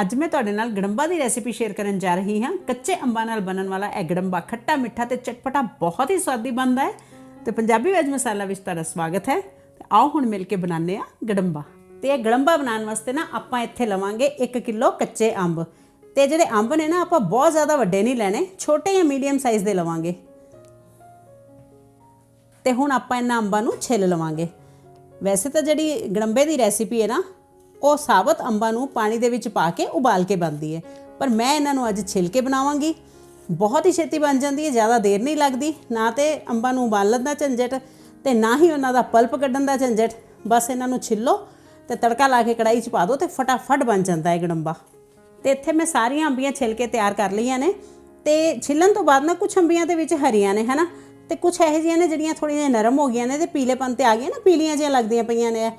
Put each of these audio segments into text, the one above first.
ਅੱਜ ਮੈਂ ਤੁਹਾਡੇ ਨਾਲ ਗੜੰਬਾ ਦੀ ਰੈਸਿਪੀ ਸ਼ੇਅਰ ਕਰਨ ਜਾ ਰਹੀ ਹਾਂ। ਕੱਚੇ ਅੰਬਾਂ ਨਾਲ ਬਣਨ ਵਾਲਾ ਇਹ ਗੜੰਬਾ ਖੱਟਾ ਮਿੱਠਾ ਤੇ ਚਟਪਟਾ ਬਹੁਤ ਹੀ ਸਵਾਦੀ ਬਣਦਾ ਹੈ ਤੇ ਪੰਜਾਬੀ ਵੈਜ ਮਸਾਲਾ ਵਿੱਚ ਤੁਹਾਡਾ ਸਵਾਗਤ ਹੈ। ਤੇ ਆਓ ਹੁਣ ਮਿਲ ਕੇ ਬਣਾਉਂਦੇ ਆ ਗੜੰਬਾ। ਤੇ ਇਹ ਗੜੰਬਾ ਬਣਾਉਣ ਵਾਸਤੇ ਨਾ ਆਪਾਂ ਇੱਥੇ ਲਵਾਂਗੇ 1 ਕਿਲੋ ਕੱਚੇ ਅੰਬ। ਤੇ ਜਿਹੜੇ ਅੰਬ ਨੇ ਨਾ ਆਪਾਂ ਬਹੁਤ ਜ਼ਿਆਦਾ ਵੱਡੇ ਨਹੀਂ ਲੈਣੇ, ਛੋਟੇ ਜਾਂ ਮੀਡੀਅਮ ਸਾਈਜ਼ ਦੇ ਲਵਾਂਗੇ। ਤੇ ਹੁਣ ਆਪਾਂ ਇਹਨਾਂ ਅੰਬਾਂ ਨੂੰ ਛਿੱਲ ਲਵਾਂਗੇ। ਵੈਸੇ ਤਾਂ ਜਿਹੜੀ ਗੜੰਬੇ ਦੀ ਰੈਸਿਪੀ ਹੈ ਨਾ ਉਹ ਸਾਬਤ ਅੰਬਾਂ ਨੂੰ ਪਾਣੀ ਦੇ ਵਿੱਚ ਪਾ ਕੇ ਉਬਾਲ ਕੇ ਬਣਦੀ ਹੈ। ਪਰ ਮੈਂ ਇਹਨਾਂ ਨੂੰ ਅੱਜ ਛਿੱਲ ਕੇ ਬਣਾਵਾਂਗੀ। ਬਹੁਤ ਹੀ ਛੇਤੀ ਬਣ ਜਾਂਦੀ ਹੈ, ਜ਼ਿਆਦਾ ਦੇਰ ਨਹੀਂ ਲੱਗਦੀ। ਨਾ ਤੇ ਅੰਬਾਂ ਨੂੰ ਉਬਾਲਣ ਦਾ ਝੰਜਟ ਤੇ ਨਾ ਹੀ ਉਹਨਾਂ ਦਾ ਪਲਪ ਕੱਢਣ ਦਾ ਝੰਜਟ। ਬਸ ਇਹਨਾਂ ਨੂੰ ਛਿੱਲੋ ਤੇ ਤੜਕਾ ਲਾ ਕੇ ਕੜਾਈ 'ਚ ਪਾ ਦਿਓ ਤੇ ਫਟਾਫਟ ਬਣ ਜਾਂਦਾ ਹੈ ਗੜੰਬਾ। ਤੇ ਇੱਥੇ ਮੈਂ ਸਾਰੀਆਂ ਅੰਬੀਆਂ ਛਿੱਲ ਕੇ ਤਿਆਰ ਕਰ ਲਈਆਂ ਨੇ। ਤੇ ਛਿੱਲਣ ਤੋਂ ਬਾਅਦ ਨਾ ਕੁਝ ਅੰਬੀਆਂ ਦੇ ਵਿੱਚ ਹਰੀਆਂ ਨੇ, ਹਨਾ? ਤੇ ਕੁਝ ਇਹੋ ਜਿਹੀਆਂ ਨੇ ਜਿਹੜੀਆਂ ਥੋੜੀਆਂ ਜਿਹੀਆਂ ਨਰਮ ਹੋ ਗਈਆਂ ਨੇ ਤੇ ਪੀਲੇਪਨ ਤੇ ਆ ਗਈਆਂ ਨਾ, ਪੀਲੀਆਂ ਜਿਹੀਆਂ ਲੱਗਦੀਆਂ ਪਈਆਂ ਨੇ।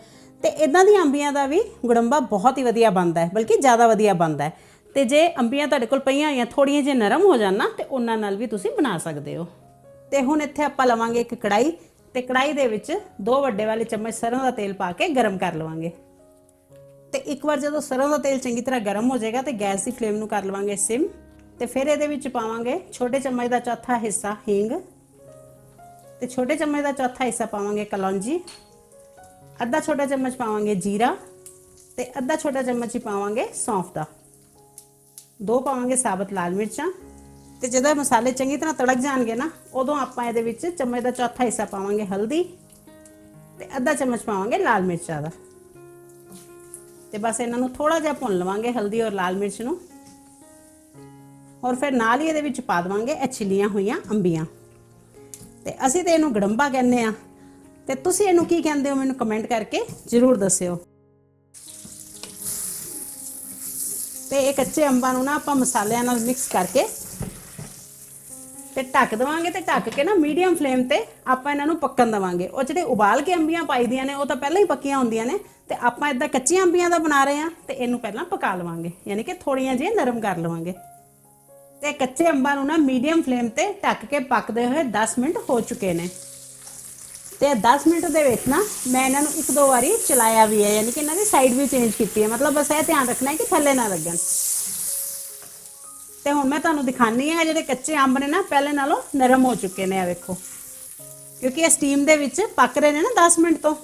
ਤੇ ਇਦਾਂ ਦੀਆਂ ਅੰਬੀਆਂ ਦਾ ਵੀ ਗੁੜੰਬਾ ਬਹੁਤ ਹੀ ਵਧੀਆ ਬਣਦਾ ਹੈ, ਬਲਕਿ ਜ਼ਿਆਦਾ ਵਧੀਆ ਬਣਦਾ ਹੈ। ਤੇ ਜੇ ਅੰਬੀਆਂ ਤੁਹਾਡੇ ਕੋਲ ਪਈਆਂ ਹੋਈਆਂ ਥੋੜੀਆਂ ਜਿਹੀਆਂ ਨਰਮ ਹੋ ਜਾਣ ਨਾ, ਤੇ ਉਹਨਾਂ ਨਾਲ ਵੀ ਤੁਸੀਂ ਬਣਾ ਸਕਦੇ ਹੋ। ਤੇ ਹੁਣ ਇੱਥੇ ਆਪਾਂ ਲਵਾਂਗੇ ਇੱਕ ਕੜਾਈ ਤੇ ਕੜਾਈ ਦੇ ਵਿੱਚ ਦੋ ਵੱਡੇ ਵਾਲੇ ਚਮਚ ਸਰੋਂ ਦਾ ਤੇਲ ਪਾ ਕੇ ਗਰਮ ਕਰ ਲਵਾਂਗੇ। ਤੇ ਇੱਕ ਵਾਰ ਜਦੋਂ ਸਰੋਂ ਦਾ ਤੇਲ ਚੰਗੀ ਤਰ੍ਹਾਂ ਗਰਮ ਹੋ ਜਾਏਗਾ, ਤੇ ਗੈਸ ਦੀ ਫਲੇਮ ਨੂੰ ਕਰ ਲਵਾਂਗੇ ਸਿਮ। ਤੇ ਫਿਰ ਇਹਦੇ ਵਿੱਚ ਪਾਵਾਂਗੇ ਛੋਟੇ ਚਮਚ ਦਾ ਚੌਥਾ ਹਿੱਸਾ ਹਿੰਗ। ਤੇ ਛੋਟੇ ਚਮਚ ਦਾ ਚੌਥਾ ਹਿੱਸਾ ਪਾਵਾਂਗੇ ਕਲੌਂਜੀ। ਅੱਧਾ ਛੋਟਾ ਚਮਚ ਪਾਵਾਂਗੇ ਜੀਰਾ ਤੇ ਅੱਧਾ ਛੋਟਾ ਚਮਚ ਹੀ ਪਾਵਾਂਗੇ ਸੌਂਫ ਦਾ। ਦੋ ਪਾਵਾਂਗੇ ਸਾਬਤ ਲਾਲ ਮਿਰਚਾਂ ਤੇ ਜਦੋਂ ਇਹ ਮਸਾਲੇ ਚੰਗੀ ਤਰ੍ਹਾਂ ਤੜਕ ਜਾਣਗੇ ਨਾ, ਉਦੋਂ ਆਪਾਂ ਇਹਦੇ ਵਿੱਚ ਚਮਚ ਦਾ ਚੌਥਾ ਹਿੱਸਾ ਪਾਵਾਂਗੇ ਹਲਦੀ ਤੇ ਅੱਧਾ ਚਮਚ ਪਾਵਾਂਗੇ ਲਾਲ ਮਿਰਚਾਂ ਦਾ। ਤੇ ਬਸ ਇਹਨਾਂ ਨੂੰ ਥੋੜਾ ਜਿਹਾ ਭੁੰਨ ਲਵਾਂਗੇ ਹਲਦੀ ਔਰ ਲਾਲ ਮਿਰਚ ਨੂੰ। ਔਰ ਫਿਰ ਨਾਲ ਹੀ ਇਹਦੇ ਵਿੱਚ ਪਾ ਦਵਾਂਗੇ ਇਹ ਛਿੱਲੀਆਂ ਹੋਈਆਂ ਅੰਬੀਆਂ। ਤੇ ਅਸੀਂ ਤੇ ਇਹਨੂੰ ਗੜੰਬਾ ਕਹਿੰਦੇ ਆ ਤੇ ਤੁਸੀਂ ਇਹਨੂੰ ਕੀ ਕਹਿੰਦੇ ਹੋ ਮੈਨੂੰ ਕਮੈਂਟ ਕਰਕੇ ਜ਼ਰੂਰ ਦੱਸਿਓ। ਤੇ ਇਹ ਕੱਚੇ ਅੰਬਾਂ ਨੂੰ ਨਾ ਆਪਾਂ ਮਸਾਲਿਆਂ ਨਾਲ ਮਿਕਸ ਕਰਕੇ ਤੇ ਢੱਕ ਦਵਾਂਗੇ ਤੇ ਢੱਕ ਕੇ ਨਾ ਮੀਡੀਅਮ ਫਲੇਮ ਤੇ ਆਪਾਂ ਇਹਨਾਂ ਨੂੰ ਪੱਕਣ ਦਵਾਂਗੇ। ਉਹ ਜਿਹੜੇ ਉਬਾਲ ਕੇ ਅੰਬੀਆਂ ਪਾਈ ਦੀਆਂ ਨੇ, ਉਹ ਤਾਂ ਪਹਿਲਾਂ ਹੀ ਪੱਕੀਆਂ ਹੁੰਦੀਆਂ ਨੇ ਤੇ ਆਪਾਂ ਇਦਾਂ ਕੱਚੀਆਂ ਅੰਬੀਆਂ ਦਾ ਬਣਾ ਰਹੇ ਆ ਤੇ ਇਹਨੂੰ ਪਹਿਲਾਂ ਪਕਾ ਲਵਾਂਗੇ। ਯਾਨੀ ਕਿ ਥੋੜੀਆਂ ਜਿਹੀਆਂ ਨਰਮ ਕਰ ਲਵਾਂਗੇ। ਤੇ ਕੱਚੇ ਅੰਬਾਂ ਨੂੰ ਨਾ ਮੀਡੀਅਮ ਫਲੇਮ ਤੇ ਢੱਕ ਕੇ ਪੱਕਦੇ ਹੋਏ 10 ਮਿੰਟ ਹੋ ਚੁੱਕੇ ਨੇ। ਤੇ 10 ਮਿੰਟ ਦੇ ਵਿੱਚ ਨਾ ਮੈਂ ਇਹਨਾਂ ਨੂੰ ਇੱਕ ਦੋ ਵਾਰੀ ਚਲਾਇਆ ਵੀ ਹੈ, ਯਾਨੀ ਕਿ ਇਹਨਾਂ ਦੀ ਸਾਈਡ ਵੀ ਚੇਂਜ ਕੀਤੀ ਹੈ। ਮਤਲਬ ਬਸ ਇਹ ਧਿਆਨ ਰੱਖਣਾ ਹੈ ਕਿ ਥੱਲੇ ਨਾ ਲੱਗਣ। ਤੇ ਹੁਣ ਮੈਂ ਤੁਹਾਨੂੰ ਦਿਖਾਣੀ ਹੈ, ਜਿਹੜੇ ਕੱਚੇ ਅੰਬ ਨੇ ਨਾ, ਪਹਿਲੇ ਨਾਲੋਂ ਨਰਮ ਹੋ ਚੁੱਕੇ ਨੇ ਆ ਵੇਖੋ। ਕਿਉਂਕਿ ਇਹ ਸਟੀਮ ਦੇ ਵਿੱਚ ਪੱਕ ਰਹੇ ਨੇ ਨਾ 10 ਮਿੰਟ ਤੋਂ।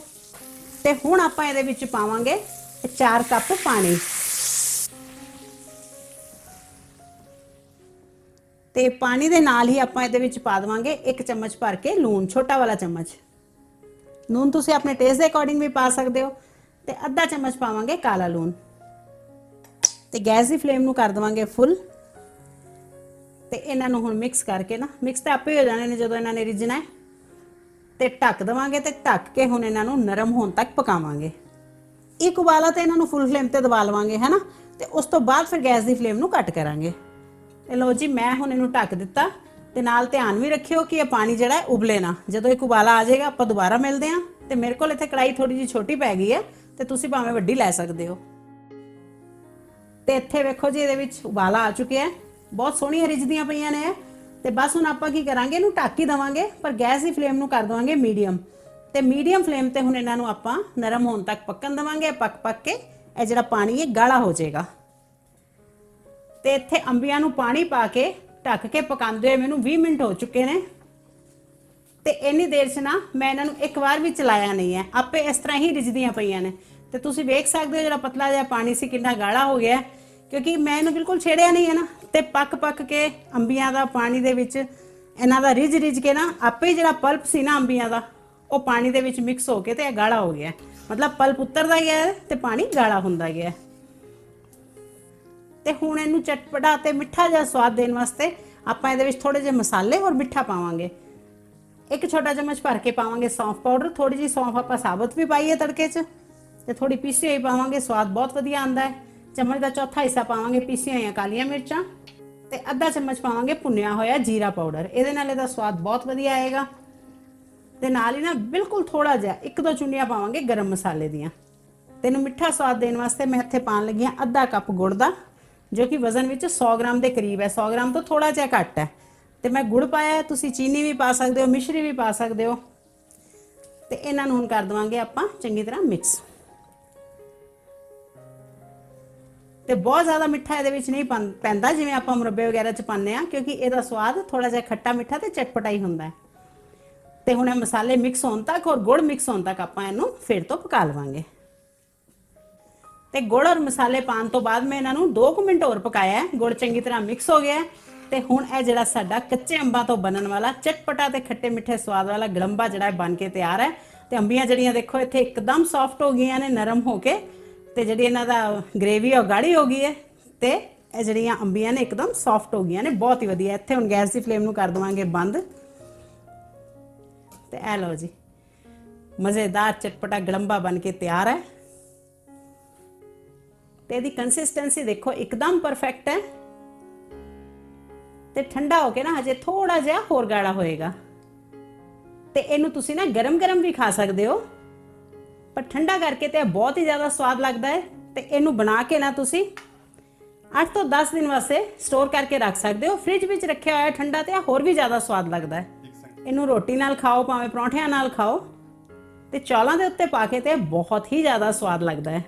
ਤੇ ਹੁਣ ਆਪਾਂ ਇਹਦੇ ਵਿੱਚ ਪਾਵਾਂਗੇ 4 ਕੱਪ ਪਾਣੀ। ਤੇ ਪਾਣੀ ਦੇ ਨਾਲ ਹੀ ਆਪਾਂ ਇਹਦੇ ਵਿੱਚ ਪਾ ਦਵਾਂਗੇ 1 ਚਮਚ ਭਰ ਕੇ ਲੂਣ, ਛੋਟਾ ਵਾਲਾ ਚਮਚ। ਲੂਣ ਤੁਸੀਂ ਆਪਣੇ ਟੇਸਟ ਦੇ ਅਕੋਰਡਿੰਗ ਵੀ ਪਾ ਸਕਦੇ ਹੋ ਤੇ ਅੱਧਾ ਚਮਚ ਪਾਵਾਂਗੇ ਕਾਲਾ ਲੂਣ। ਤੇ ਗੈਸ ਦੀ ਫਲੇਮ ਨੂੰ ਕਰ ਦਵਾਂਗੇ ਫੁੱਲ। ਤੇ ਇਹਨਾਂ ਨੂੰ ਹੁਣ ਮਿਕਸ ਕਰਕੇ ਨਾ ਮਿਕਸ ਤਾਂ ਆਪੇ ਹੋ ਜਾਣੇ ਨੇ ਜਦੋਂ ਇਹਨਾਂ ਨੇ ਰਿੱਝਣਾ ਹੈ। ਤੇ ਢੱਕ ਦਵਾਂਗੇ ਤੇ ਢੱਕ ਕੇ ਹੁਣ ਇਹਨਾਂ ਨੂੰ ਨਰਮ ਹੋਣ ਤੱਕ ਪਕਾਵਾਂਗੇ। ਇੱਕ ਉਬਾਲਾ ਤੇ ਇਹਨਾਂ ਨੂੰ ਫੁੱਲ ਫਲੇਮ ਤੇ ਦਬਾ ਲਵਾਂਗੇ, ਹੈਨਾ? ਤੇ ਉਸ ਤੋਂ ਬਾਅਦ ਫਿਰ ਗੈਸ ਦੀ ਫਲੇਮ ਨੂੰ ਘੱਟ ਕਰਾਂਗੇ। ਤੇ ਲੋ ਜੀ, ਮੈਂ ਹੁਣ ਇਹਨੂੰ ਢੱਕ ਦਿੱਤਾ। ਤੇ ਨਾਲ ਧਿਆਨ ਵੀ ਰੱਖਿਓ ਕਿ ਇਹ ਪਾਣੀ ਜਿਹੜਾ ਹੈ ਉਬਲੇ ਨਾ। ਜਦੋਂ ਇੱਕ ਉਬਾਲਾ ਆ ਜਾਏਗਾ, ਆਪਾਂ ਦੁਬਾਰਾ ਮਿਲਦੇ ਹਾਂ ਤੇ ਮੇਰੇ ਕੋਲ ਇੱਥੇ ਕੜਾਈ ਥੋੜੀ ਜਿਹੀ ਛੋਟੀ ਪੈ ਗਈ ਹੈ ਤੇ ਤੁਸੀਂ ਭਾਵੇਂ ਵੱਡੀ ਲੈ ਸਕਦੇ ਹੋ। ਤੇ ਇੱਥੇ ਵੇਖੋ ਜੀ, ਇਹਦੇ ਵਿੱਚ ਉਬਾਲਾ ਆ ਚੁੱਕਿਆ ਹੈ। ਬਹੁਤ ਸੋਹਣੀਆਂ ਰਿੱਝਦੀਆਂ ਪਈਆਂ ਨੇ ਇਹ। ਤੇ ਬਸ ਹੁਣ ਆਪਾਂ ਕੀ ਕਰਾਂਗੇ, ਇਹਨੂੰ ਢੱਕ ਹੀ ਦਵਾਂਗੇ, ਪਰ ਗੈਸ ਦੀ ਫਲੇਮ ਨੂੰ ਕਰ ਦਵਾਂਗੇ ਮੀਡੀਅਮ। ਤੇ ਮੀਡੀਅਮ ਫਲੇਮ ਤੇ ਹੁਣ ਇਹਨਾਂ ਨੂੰ ਆਪਾਂ ਨਰਮ ਹੋਣ ਤੱਕ ਪੱਕਣ ਦਵਾਂਗੇ ਪੱਕ ਪੱਕ ਕੇ ਇਹ ਜਿਹੜਾ ਪਾਣੀ ਹੈ ਗਾੜਾ ਹੋ ਜਾਏਗਾ। ਤੇ ਇੱਥੇ ਅੰਬੀਆਂ ਨੂੰ ਪਾਣੀ ਪਾ ਕੇ ਢੱਕ ਕੇ ਪਕਾਉਂਦੇ ਹੋਏ ਮੈਨੂੰ 20 ਮਿੰਟ ਹੋ ਚੁੱਕੇ ਨੇ। ਤੇ ਇੰਨੀ ਦੇਰ 'ਚ ਨਾ ਮੈਂ ਇਹਨਾਂ ਨੂੰ ਇੱਕ ਵਾਰ ਵੀ ਚਲਾਇਆ ਨਹੀਂ ਹੈ। ਆਪੇ ਇਸ ਤਰ੍ਹਾਂ ਹੀ ਰਿੱਝਦੀਆਂ ਪਈਆਂ ਨੇ। ਤੇ ਤੁਸੀਂ ਵੇਖ ਸਕਦੇ ਹੋ ਜਿਹੜਾ ਪਤਲਾ ਜਿਹਾ ਪਾਣੀ ਸੀ, ਕਿੰਨਾ ਗਾੜਾ ਹੋ ਗਿਆ ਕਿਉਂਕਿ ਮੈਂ ਇਹਨੂੰ ਬਿਲਕੁਲ ਛੇੜਿਆ ਨਹੀਂ ਹੈ ਨਾ। ਤੇ ਪੱਕ ਪੱਕ ਕੇ ਅੰਬੀਆਂ ਦਾ ਪਾਣੀ ਦੇ ਵਿੱਚ ਇਹਨਾਂ ਦਾ ਰਿੱਝ ਰਿੱਝ ਕੇ ਨਾ, ਆਪੇ ਜਿਹੜਾ ਪਲਪ ਸੀ ਨਾ ਅੰਬੀਆਂ ਦਾ, ਉਹ ਪਾਣੀ ਦੇ ਵਿੱਚ ਮਿਕਸ ਹੋ ਕੇ ਤੇ ਇਹ ਗਾੜਾ ਹੋ ਗਿਆ ਮਤਲਬ ਪਲਪ ਉਤਰਦਾ ਗਿਆ ਹੈ ਤੇ ਪਾਣੀ ਗਾੜਾ ਹੁੰਦਾ ਗਿਆ ਤੇ ਹੁਣ ਇਹਨੂੰ ਚਟਪਟਾ ਤੇ ਮਿੱਠਾ ਜਿਹਾ ਸਵਾਦ ਦੇਣ ਵਾਸਤੇ ਆਪਾਂ ਇਹਦੇ ਵਿੱਚ ਥੋੜੇ ਜਿਹੇ ਮਸਾਲੇ ਔਰ ਮਿੱਠਾ ਪਾਵਾਂਗੇ। ਇੱਕ ਛੋਟਾ ਚਮਚ ਭਰ ਕੇ ਪਾਵਾਂਗੇ ਸੌਂਫ ਪਾਊਡਰ ਥੋੜੀ ਜਿਹੀ ਸੌਂਫ ਆਪਾਂ ਸਾਬਤ ਵੀ ਪਾਈਏ ਤੜਕੇ 'ਚ ਤੇ ਥੋੜੀ ਪੀਸੀ ਹੋਈ ਪਾਵਾਂਗੇ, ਸਵਾਦ ਬਹੁਤ ਵਧੀਆ ਆਂਦਾ ਹੈ। ਚਮਚ ਦਾ ਚੌਥਾ ਹਿੱਸਾ ਪਾਵਾਂਗੇ ਪੀਸੀਆਂ ਹੋਈਆਂ ਕਾਲੀਆਂ ਮਿਰਚਾਂ ਤੇ ਅੱਧਾ ਚਮਚ ਪਾਵਾਂਗੇ ਭੁੰਨਿਆ ਹੋਇਆ ਜੀਰਾ ਪਾਊਡਰ। ਇਹਦੇ ਨਾਲ ਇਹਦਾ ਸਵਾਦ ਬਹੁਤ ਵਧੀਆ ਆਏਗਾ। ਤੇ ਨਾਲ ਹੀ ਨਾ ਬਿਲਕੁਲ ਥੋੜਾ ਜਿਹਾ, ਇੱਕ ਦੋ ਚੁੰਨੀਆਂ ਪਾਵਾਂਗੇ ਗਰਮ ਮਸਾਲੇ ਦੀਆਂ। ਤੇ ਇਹਨੂੰ ਮਿੱਠਾ ਸਵਾਦ ਦੇਣ ਵਾਸਤੇ ਮੈਂ ਇੱਥੇ ਪਾਣ ਲੱਗੀ ਹਾਂ ਅੱਧਾ ਕੱਪ ਗੁੜ ਦਾ। ਜੋ ਕਿ ਵਜ਼ਨ ਵਿੱਚ 100 ਗ੍ਰਾਮ ਦੇ ਕਰੀਬ ਹੈ 100 ਗ੍ਰਾਮ ਤੋਂ ਥੋੜਾ ਜਿਹਾ ਘੱਟ ਹੈ। ਤੇ ਮੈਂ ਗੁੜ ਪਾਇਆ ਤੁਸੀਂ ਚੀਨੀ ਵੀ ਪਾ ਸਕਦੇ ਹੋ, ਮਿਸ਼ਰੀ ਵੀ ਪਾ ਸਕਦੇ ਹੋ। ਤੇ ਇਹਨਾਂ ਨੂੰ ਹੁਣ ਕਰ ਦਵਾਂਗੇ ਆਪਾਂ ਚੰਗੀ ਤਰ੍ਹਾਂ ਮਿਕਸ ਤੇ ਬਹੁਤ ਜ਼ਿਆਦਾ ਮਿੱਠਾ ਇਹਦੇ ਵਿੱਚ ਨਹੀਂ ਪਨ- ਪੈਂਦਾ, ਜਿਵੇਂ ਆਪਾਂ ਮੁਰੱਬੇ ਵਗੈਰਾ ਚ ਪਾਉਂਦੇ ਆ ਕਿਉਂਕਿ ਇਹਦਾ ਸਵਾਦ ਥੋੜਾ ਜਿਹਾ ਖੱਟਾ ਮਿੱਠਾ ਤੇ ਚਟਪਟਾ ਹੀ ਹੁੰਦਾ ਹੈ। ਤੇ ਹੁਣ ਇਹ ਮਸਾਲੇ ਮਿਕਸ ਹੋਣ ਤੱਕ ਔਰ ਗੁੜ ਮਿਕਸ ਹੋਣ ਤੱਕ ਆਪਾਂ ਇਹਨੂੰ ਫਿਰ ਤੋਂ ਪਕਾ ਲਵਾਂਗੇ। ਤੇ ਗੁੜ ਔਰ ਮਸਾਲੇ ਪਾਉਣ ਤੋਂ ਬਾਅਦ ਮੈਂ ਇਹਨਾਂ ਨੂੰ 2 ਮਿੰਟ ਹੋਰ ਪਕਾਇਆ ਗੁੜ ਚੰਗੀ ਤਰ੍ਹਾਂ ਮਿਕਸ ਹੋ ਗਿਆ ਹੈ ਤੇ ਹੁਣ ਇਹ ਜਿਹੜਾ ਸਾਡਾ ਕੱਚੇ ਅੰਬਾਂ ਤੋਂ ਬਣਨ ਵਾਲਾ ਚਟਪਟਾ ਤੇ ਖੱਟੇ ਮਿੱਠੇ ਸਵਾਦ ਵਾਲਾ ਗੜੰਬਾ ਜਿਹੜਾ ਹੈ ਬਣ ਕੇ ਤਿਆਰ ਹੈ। ਤੇ ਅੰਬੀਆਂ ਜਿਹੜੀਆਂ ਦੇਖੋ, ਇੱਥੇ ਇੱਕਦਮ ਸੌਫਟ ਹੋ ਗਈਆਂ ਨੇ, ਨਰਮ ਹੋ ਕੇ। ਤੇ ਜਿਹੜੀ ਇਹਨਾਂ ਦਾ ਗ੍ਰੇਵੀ ਉਹ ਗਾੜੀ ਹੋ ਗਈ ਹੈ। ਤੇ ਇਹ ਜਿਹੜੀਆਂ ਅੰਬੀਆਂ ਨੇ ਇੱਕਦਮ ਸੌਫਟ ਹੋ ਗਈਆਂ ਨੇ, ਬਹੁਤ ਹੀ ਵਧੀਆ। ਇੱਥੇ ਹੁਣ ਗੈਸ ਦੀ ਫਲੇਮ ਨੂੰ ਕਰ ਦਵਾਂਗੇ ਬੰਦ। ਤੇ ਇਹ ਲਓ ਜੀ, ਮਜ਼ੇਦਾਰ ਚਟਪਟਾ ਗੜੰਬਾ ਬਣ ਕੇ ਤਿਆਰ ਹੈ। ਤੇ ਇਹਦੀ ਕੰਸਿਸਟੈਂਸੀ ਦੇਖੋ ਇੱਕਦਮ ਪਰਫੈਕਟ ਹੈ। ਤੇ ਠੰਡਾ ਹੋ ਕੇ ਨਾ ਹਜੇ ਥੋੜਾ ਜਿਹਾ ਹੋਰ ਗਾੜਾ ਹੋਏਗਾ। ਤੇ ਇਹਨੂੰ ਤੁਸੀਂ ਨਾ ਗਰਮ-ਗਰਮ ਵੀ ਖਾ ਸਕਦੇ ਹੋ। ਪਰ ਠੰਡਾ ਕਰਕੇ ਤੇ ਬਹੁਤ ਹੀ ਜ਼ਿਆਦਾ ਸਵਾਦ ਲੱਗਦਾ ਹੈ। ਤੇ ਇਹਨੂੰ ਬਣਾ ਕੇ ਨਾ ਤੁਸੀਂ 8 ਤੋਂ 10 ਦਿਨ ਵਾਸਤੇ ਸਟੋਰ ਕਰਕੇ ਰੱਖ ਸਕਦੇ ਹੋ। ਫ੍ਰਿਜ ਵਿੱਚ ਰੱਖਿਆ ਹੋਇਆ ਠੰਡਾ ਤੇ ਇਹ ਹੋਰ ਵੀ ਜ਼ਿਆਦਾ ਸਵਾਦ ਲੱਗਦਾ ਹੈ। ਇਹਨੂੰ ਰੋਟੀ ਨਾਲ ਖਾਓ ਭਾਵੇਂ ਪਰੌਂਠਿਆਂ ਨਾਲ ਖਾਓ। ਤੇ ਚੌਲਾਂ ਦੇ ਉੱਤੇ ਪਾ ਕੇ ਤੇ ਬਹੁਤ ਹੀ ਜ਼ਿਆਦਾ ਸਵਾਦ ਲੱਗਦਾ ਹੈ।